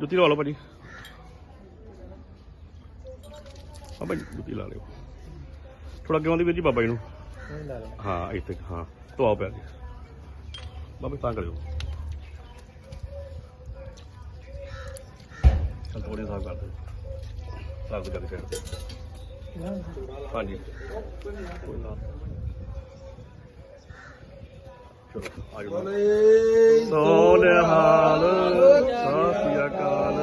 ਜੁੱਤੀ ਲਵਾ ਲਓ ਭਾਜੀ। ਬਾਬਾ ਜੀ ਜੁੱਤੀ ਲਾ ਲਿਓ। ਥੋੜਾ ਅੱਗੇ ਆਉਂਦੀ ਵੀਰ ਜੀ ਬਾਬਾ ਜੀ ਨੂੰ। ਹਾਂ, ਇੱਥੇ, ਹਾਂ ਤੋਂ ਪਿਆ ਜੀ। ਬਾਬਾ ਤਾਂ ਕਰਿਓ। ਚਲ ਥੋੜੀ ਸਾਫ਼ ਕਰ ਦੇ ਸਾਫ਼ ਕਰ ਦੇ ਹਾਂਜੀ। ਕੋਈ ਨਾ। ਚਲੋ ਆ ਜਾਓ ਸੋਨਿਹਾਲ ਸਤਿ ਸ੍ਰੀ ਅਕਾਲ।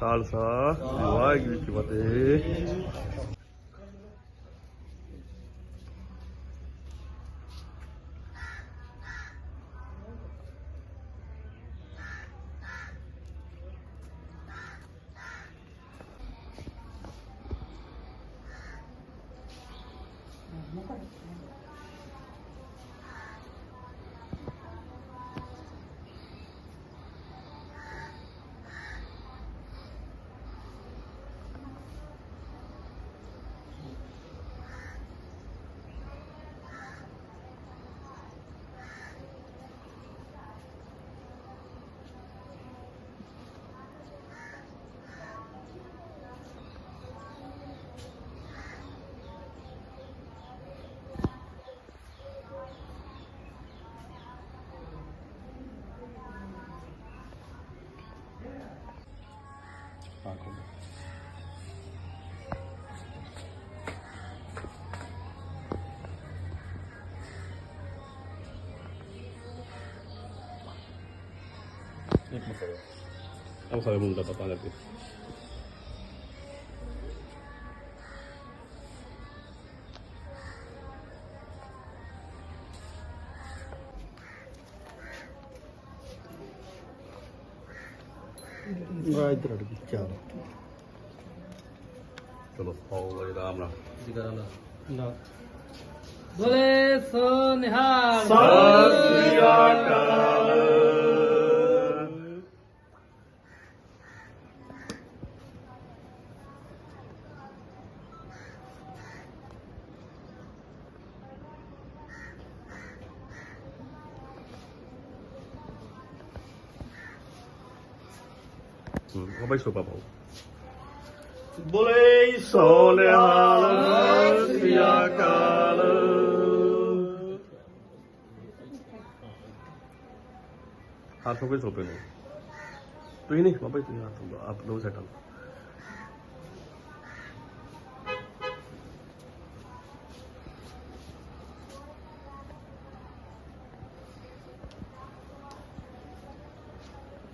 ਖਾਲਸਾ ਵਾਹਿਗੁਰੂ ਜੀ ਕੀ ਫਤਿਹ। punishment. నాకు Vamos a ver un dato para ti. ਪਤਾ ਲੱਗੇ ਆ ਇਧਰ ਅੜ ਗਈ ਚਾਲ। ਚਲੋ ਆਓ ਜੀ ਆਰਾਮ ਨਾਲ ਨਾ। ਬੋਲੇ ਸੋ ਨਿਹਾਲ। ਸਤਿ ਸ੍ਰੀ ਅਕਾਲ। ਹੂੰ ਉਹ ਬਈ ਸੋਪਾ ਪਾਓ ਬੋਲੇ ਸੋਨਿਹਾਲ ਸਤਿ ਸ੍ਰੀ ਅਕਾਲ ਹੱਥ ਹੋ ਕੇ ਸੋਪੇ ਨੂੰ ਤੁਸੀਂ ਨਹੀਂ ਬਾਬਾ ਜੀ ਤੁਸੀਂ ਹੱਥ ਆਪ ਦੋ ਸੈਟ